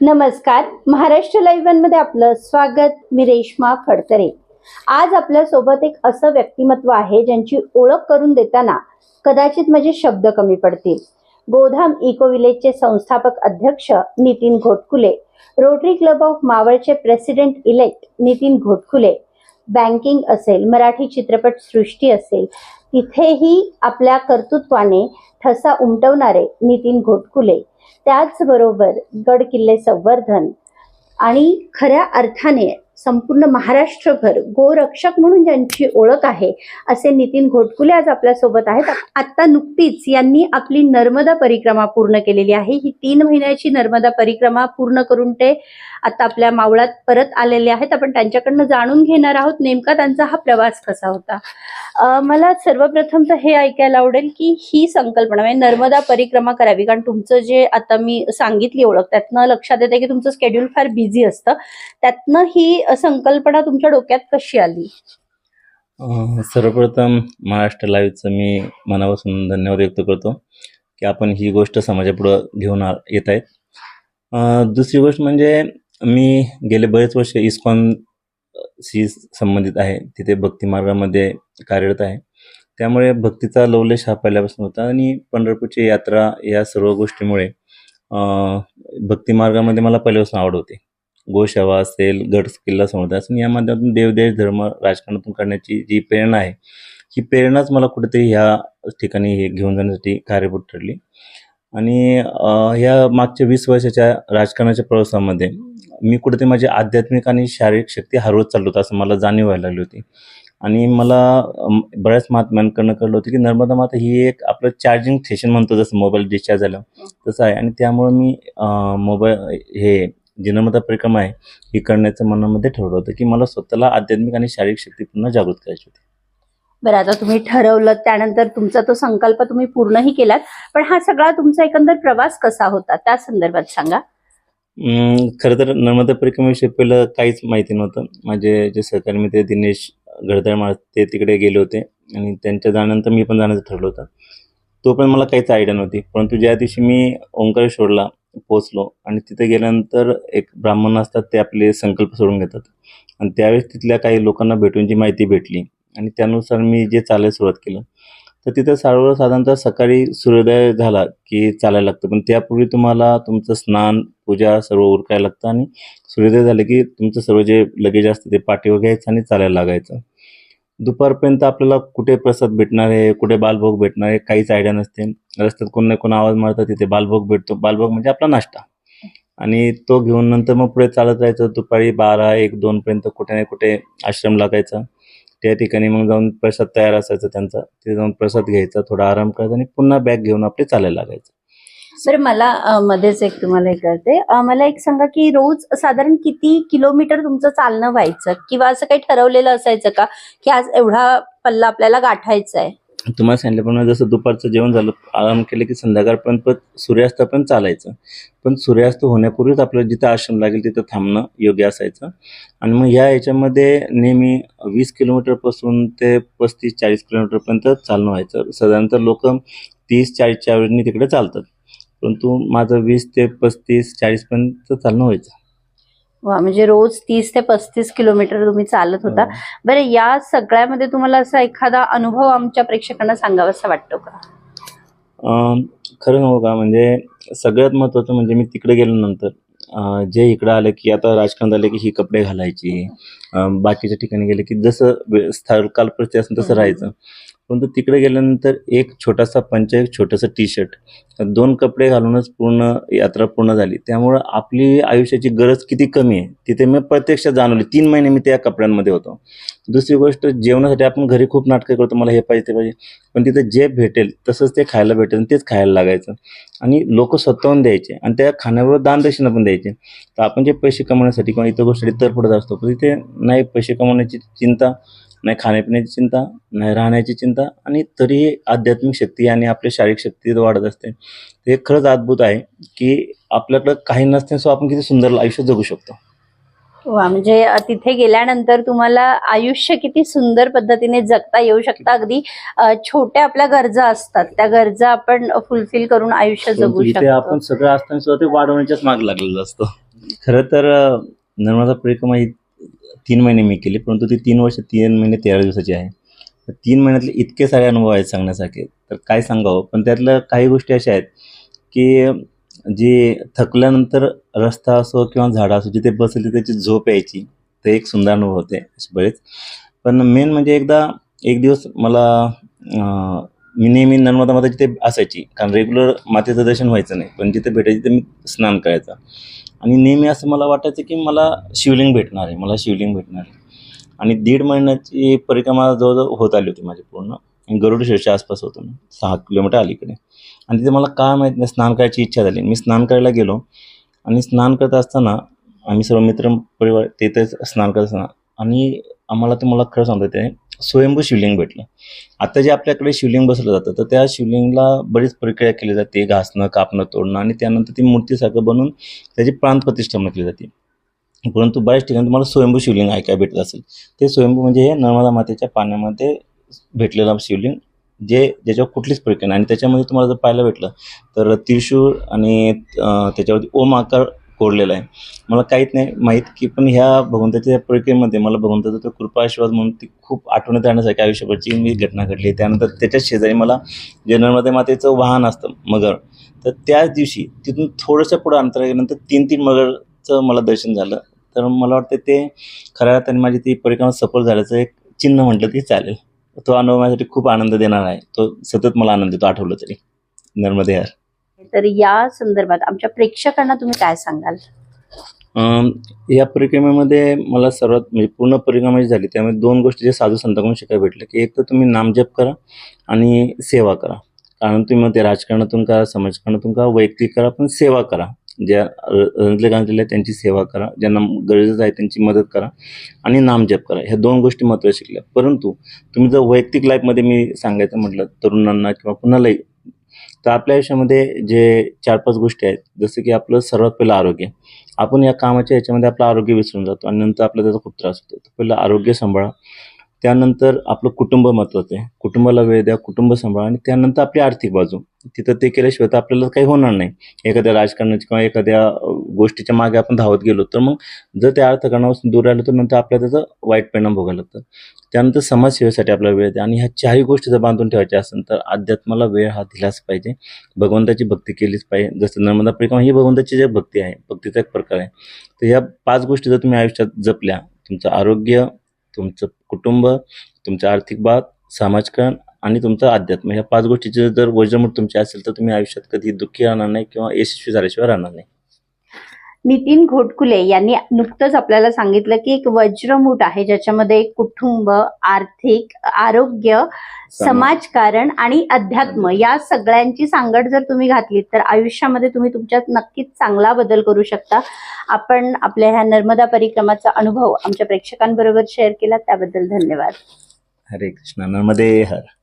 नमस्कार. महाराष्ट्र लाईव्ह वनमध्ये आपलं स्वागत. मी रेश्मा फडतरे. आज आपल्यासोबत एक असं व्यक्तिमत्व आहे ज्यांची ओळख करून देताना कदाचित माझे शब्द कमी पडतील. गोधाम इको विलेजचे संस्थापक अध्यक्ष Nitin Ghotkule Rotary club of मावळचे president elect Nitin Ghotkule banking असेल मराठी चित्रपट सृष्टी असेल तिथेही आपल्या कर्तृत्वाने ठसा उमटवणारे नितीन घोटकुले त्याचबरोबर गड किल्ले संवर्धन आणि खऱ्या अर्थाने संपूर्ण महाराष्ट्रभर गोरक्षक म्हणून ज्यांची ओळख आहे असे नितीन घोटकुले आज आपल्यासोबत आहेत. आता नुकतीच यांनी आपली नर्मदा परिक्रमा पूर्ण केलेली आहे. ही तीन महिन्याची नर्मदा परिक्रमा पूर्ण करून ते आता आपल्या मावळात परत आलेले आहेत. आपण त्यांच्याकडनं जाणून घेणार आहोत नेमका त्यांचा हा प्रवास कसा होता. मला सर्वप्रथम तर हे ऐकायला आवडेल की ही संकल्पना म्हणजे नर्मदा परिक्रमा करावी. कारण तुमचं जे आता मी सांगितली ओळख त्यातनं लक्षात येते की तुमचं शेड्यूल फार बिझी असतं. त्यातनं ही संकल्पना तुमच्या डोक्यात कशी आली? सर्वप्रथम महाराष्ट्र लाईव्हचं मी मनापासून धन्यवाद व्यक्त करतो की आपण ही गोष्ट समाजापुढं घेऊन येत आहेत दुसरी गोष्ट म्हणजे मी गेले बरेच वर्ष इस्कॉन शी संबंधित आहे. तिथे भक्ती मार्गामध्ये कार्यरत आहे. त्यामुळे भक्तीचा लवलेश हा पहिल्यापासून होता आणि पंढरपूरची यात्रा या सर्व गोष्टीमुळे भक्तिमार्गामध्ये भक्ती मार्गामध्ये मला पहिल्यापासून आवड होती. गोशावा असेल गड किल्ला संवर्धन असेल या माध्यमातून देवदेश धर्म राजकारणातून करण्याची जी प्रेरणा आहे ही प्रेरणाच मला कुठेतरी ह्या ठिकाणी हे घेऊन जाण्यासाठी कार्यभूत ठरली. आणि ह्या मागच्या वीस वर्षाच्या राजकारणाच्या प्रवासामध्ये मी कुठेतरी माझी आध्यात्मिक आणि शारीरिक शक्ती हरवत चाललो होतं असं मला जाणीव व्हायला लागली होती. आणि मला बऱ्याच महात्म्यांकडनं कळलं होतं की नर्मदा माता ही एक आपलं चार्जिंग स्टेशन म्हणतो जसं मोबाईल डिस्चार्ज झालं तसं आहे. आणि त्यामुळे मी मोबाईल हे जी नर्मदा परिक्रमा आहे ही करण्याचं मनामध्ये ठरवलं होतं की मला स्वतःला आध्यात्मिक आणि शारीरिक शक्ती पुन्हा जागृत करायची होती. बरं आता तुम्ही ठरवलं त्यानंतर तुमचा तो संकल्प तुम्ही पूर्णही केलात पण हा सगळा तुमचा एकंदर प्रवास कसा होता? त्या संदर्भात सांगा. खर खरं तर नर्मदा परिक्रमेविषयी पहिलं काहीच माहिती नव्हतं. माझे जे सहकारी मित्र दिनेश गडदळमाळ ते तिकडे गेले होते आणि त्यांच्या जाण्यानंतर मी पण जाण्याचं ठरलं होतं. तो पण मला काहीच आयडिया नव्हती परंतु ज्या दिवशी मी ओंकारेश्वरला पोचलो आणि तिथे गेल्यानंतर एक ब्राह्मण असतात ते आपले संकल्प सोडून घेतात. आणि त्यावेळेस तिथल्या काही लोकांना भेटून जी माहिती भेटली आणि त्यानुसार मी जे चालायला सुरुवात केलं तर तिथं सर्वसाधारणतः सकाळी सूर्योदय झाला की चालायला लागतं. पण त्यापूर्वी तुम्हाला तुमचं स्नान पूजा सर्व उरकायला लागतं आणि सूर्योदय झालं की तुमचं सर्व जे लगेज असतं ते पाठीवर घ्यायचं आणि चालायला लागायचं. दुपारपर्यंत आपल्याला कुठे प्रसाद भेटणार आहे कुठे बालभोग भेटणार आहे काहीच आयडिया नसते. रस्त्यात कोण ना कोण आवाज मारतात तिथे बालभोग भेटतो. बालभोग म्हणजे आपला नाश्ता. आणि तो घेऊन नंतर मग पुढे चालत राहायचं. दुपारी बारा एक दोनपर्यंत कुठे ना कुठे आश्रम लागायचा. त्या ठिकाणी मग जाऊन प्रसाद तयार असायचा त्यांचा. तिथे जाऊन प्रसाद घ्यायचा थोडा आराम करायचा आणि पुन्हा बॅग घेऊन आपले चालायला लागायचं. बरं मला मध्येच एक तुम्हाला करते मला एक सांगा की रोज साधारण किती किलोमीटर तुमचं चालणं व्हायचं? किंवा असं काही ठरवलेलं असायचं का की आज एवढा पल्ला आपल्याला गाठायचा आहे तुम्हाला सांगितल्याप्रमाणे जसं दुपारचं जेवण झालं आराम केलं की संध्याकाळपर्यंत पण सूर्यास्त पण चालायचं. पण सूर्यास्त होण्यापूर्वीच आपल्याला जिथं आश्रम लागेल तिथं थांबणं योग्य असायचं. आणि मग ह्या याच्यामध्ये नेहमी वीस किलोमीटरपासून ते पस्तीस चाळीस किलोमीटरपर्यंत चालणं व्हायचं. साधारणतः लोक तीस चाळीसच्या वेळेने तिकडे चालतात. परंतु माझं वीस ते पस्तीस चाळीसपर्यंत चालणं व्हायचं. वा म्हणजे रोज तीस ते पस्तीस किलोमीटर तुम्ही चालत होता. बरं या सगळ्यामध्ये तुम्हाला असा एखादा अनुभव आमच्या प्रेक्षकांना सांगावासा वाटतो का? अं, खरं नव्ह का म्हणजे सगळ्यात महत्त्वाचं म्हणजे मी तिकडे गेल्यानंतर अं, जे इकडं आलं की आता राजकारणात आले की ही कपडे घालायची अं, बाकीच्या ठिकाणी गेले की जसं वे- स्थळ काल परिस्थिती असेल तसं. राहायचं. परंतु तिकडे गेल्यानंतर एक छोटासा पंच एक छोटंसं टी शर्ट दोन कपडे घालूनच पूर्ण यात्रा पूर्ण झाली. त्यामुळं आपली आयुष्याची गरज किती कमी आहे तिथे मी प्रत्यक्ष जाणवली. तीन महिने मी त्या कपड्यांमध्ये होतो. दुसरी गोष्ट जेवणासाठी आपण घरी खूप नाटकं करतो मला हे पाहिजे ते पाहिजे. पण तिथे जे भेटेल तसंच ते खायला भेटेल आणि तेच खायला लागायचं. आणि लोक स्वतःहून द्यायचे आणि त्या खाण्याबरोबर दानदक्षिणा पण द्यायचे. तर आपण जे पैसे कमवण्यासाठी किंवा इतर गोष्टीसाठी तर पुढे असतो पण तिथे नाही पैसे कमवण्याची चिंता नाही खाण्यापिण्याची चिंता नाही राहण्याची चिंता आणि तरीही आध्यात्मिक शक्ती आणि आपली शारीरिक शक्ती वाढत असते. ते खरंच अद्भुत आहे की आपल्याकडं काही नसते सो आपण किती सुंदर आयुष्य जगू शकतो. वा म्हणजे तिथे गेल्यानंतर तुम्हाला आयुष्य किती सुंदर पद्धतीने जगता येऊ शकतं. अगदी छोट्या आपल्या गरजा असतात. त्या गरजा आपण फुलफिल करून आयुष्य जगू शकतो. आपण सगळं असताना सुद्धा ते वाढवण्याच्याच माग लागलेलं असतो. खरं तर नर्मदा परिक्रमा ही तीन महिने मी केली परंतु ती तीन वर्ष तीन महिने तेरा दिवसाची आहे. तर तीन महिन्यातले इतके सारे अनुभव आहेत सांगण्यासारखे. तर काय सांगावं? पण त्यातल्या काही गोष्टी अशा आहेत की जी थकल्यानंतर रस्ता असो किंवा झाडं असो जिथे बसली त्याची झोप यायची. ते एक सुंदर अनुभव होते असे बरेच. पण मेन म्हणजे एकदा एक दिवस मला मी नेहमी नर्मदा माता जिथे असायची कारण रेग्युलर मातेचं दर्शन व्हायचं नाही पण जिथे भेटायची तिथे मी स्नान करायचा. आणि नेहमी असं मला वाटायचं की मला शिवलिंग भेटणार आहे मला शिवलिंग भेटणार आहे. आणि दीड महिन्याची परिक्रमा जवळजवळ होत आली होती माझी पूर्ण. आणि गरुड शिरच्या आसपास होतो मी सहा किलोमीटर अलीकडे. आणि तिथे मला काय माहीत नाही स्नान करायची इच्छा झाली. मी स्नान करायला गेलो. आणि स्नान करत असताना आम्ही सर्व मित्र परिवार तिथेच स्नान करत असताना. आणि आम्हाला ते मला खरं सांगतो ते स्वयंभू शिवलिंग भेटलं. आता जे आपल्याकडे शिवलिंग बसवलं जातं तर त्या शिवलिंगला बरीच प्रक्रिया केली जाते. घासणं कापणं तोडणं आणि त्यानंतर ती मूर्तीसारखं बनवून त्याची प्राणप्रतिष्ठापना केली जाते. परंतु बऱ्याच ठिकाणी तुम्हाला स्वयंभू शिवलिंग ऐकायला भेटत असेल. ते स्वयंभू म्हणजे हे नर्मदा मातेच्या पाण्यामध्ये भेटलेलं शिवलिंग जे ज्याच्यावर कुठलीच प्रक्रिया नाही. आणि त्याच्यामध्ये तुम्हाला जर पाहायला भेटलं तर त्रिशूळ आणि त्याच्यावरती ओम आकार कोरलेला आहे. मला काहीच नाही माहीत की पण ह्या भगवंताच्या प्रक्रियेमध्ये मला भगवंताचा तो कृपा आशीर्वाद म्हणून ती खूप आठवण्यात राहण्यासारखी आयुष्यभरची मी घटना घडली त्यानंतर त्याच्याच शेजारी मला जे नर्मदा मातेचं वाहन असतं मगर. तर त्याच दिवशी तिथून थोडंसं पुढं अंतर गेल्यानंतर तीन तीन मगरचं मला दर्शन झालं. तर मला वाटतं ते खऱ्या अर्थाने माझी ती परिक्रमा सफल झाल्याचं एक चिन्ह म्हटलं तरी चालेल. तो अनुभव माझ्यासाठी खूप आनंद देणार आहे. तो सतत मला आनंद देतो आठवलं तरी. नर्मदे यार तर या संदर्भात आमच्या प्रेक्षकांना तुम्ही काय सांगाल? या परिक्रमेमध्ये मला सर्वात म्हणजे पूर्ण परिक्रमा जी झाली त्यामुळे दोन गोष्टी जे साधू संतांकडून शिकायला भेटलं की एक तर तुम्ही नामजप करा आणि सेवा करा. कारण तुम्ही मग ते राजकारणातून करा समाजकारणातून करा वैयक्तिक करा पण सेवा करा. ज्या रंजले गांजलेल्या त्यांची सेवा करा ज्यांना गरजेचं आहे त्यांची मदत करा आणि नामजप करा. ह्या दोन गोष्टी महत्त्वाच्या शिकल्या. परंतु तुम्ही जर वैयक्तिक लाईफमध्ये मी सांगायचं म्हटलं तरुणांना किंवा कुणालाही तर आपल्या आयुष्यामध्ये जे चार पाच गोष्टी आहेत जसं की आपलं सर्वात पहिलं आरोग्य. आपण या कामाच्या याच्यामध्ये आपलं आरोग्य विसरून जातो आणि नंतर आपल्याला त्याचा खूप त्रास होतो. तर पहिलं आरोग्य सांभाळा. त्यानंतर आपलं कुटुंब महत्त्वाचं आहे. कुटुंबाला वेळ द्या कुटुंब सांभाळा आणि त्यानंतर आपली आर्थिक बाजू. तिथं ते केल्याशिवाय तर आपल्याला काही होणार नाही. एखाद्या राजकारणाची किंवा एखाद्या गोष्टीच्या मागे आपण धावत गेलो तर मग जर त्या अर्थकारणापासून दूर राहिलो तर नंतर आपल्याला त्याचा वाईट परिणाम भोगायला लागतं. त्यानंतर समाजसेवेसाठी आपल्याला वेळ द्या. आणि ह्या चारही गोष्टी जर बांधून ठेवायच्या असेल तर अध्यात्माला वेळ हा दिलाच पाहिजे. भगवंताची भक्ती केलीच पाहिजे. जसं नर्मदा परिक्रमा ही भगवंताची जे भक्ती आहे भक्तीचा एक प्रकार आहे. तर ह्या पाच गोष्टी जर तुम्ही आयुष्यात जपल्या तुमचं आरोग्य तुमचं कुटुंब तुमचं आर्थिक बाब समाजकरण आणि तुमचं अध्यात्म ह्या पाच गोष्टीची जर वजनमूठ तुमची असेल तर तुम्ही आयुष्यात कधी दुःखी राहणार नाही किंवा यशस्वी झाल्याशिवाय राहणार नाही. नितीन घोटकुले यांनी नुकतंच आपल्याला सांगितलं की एक वज्रमूठ आहे ज्याच्यामध्ये कुटुंब आर्थिक आरोग्य समाजकारण आणि अध्यात्म या सगळ्यांची सांगड जर तुम्ही घातलीत तर आयुष्यामध्ये तुम्ही तुमच्यात नक्कीच चांगला बदल करू शकता. आपण आपल्या ह्या नर्मदा परिक्रमाचा अनुभव आमच्या प्रेक्षकांबरोबर शेअर केला त्याबद्दल धन्यवाद. हरे कृष्ण. नर्मदे हर.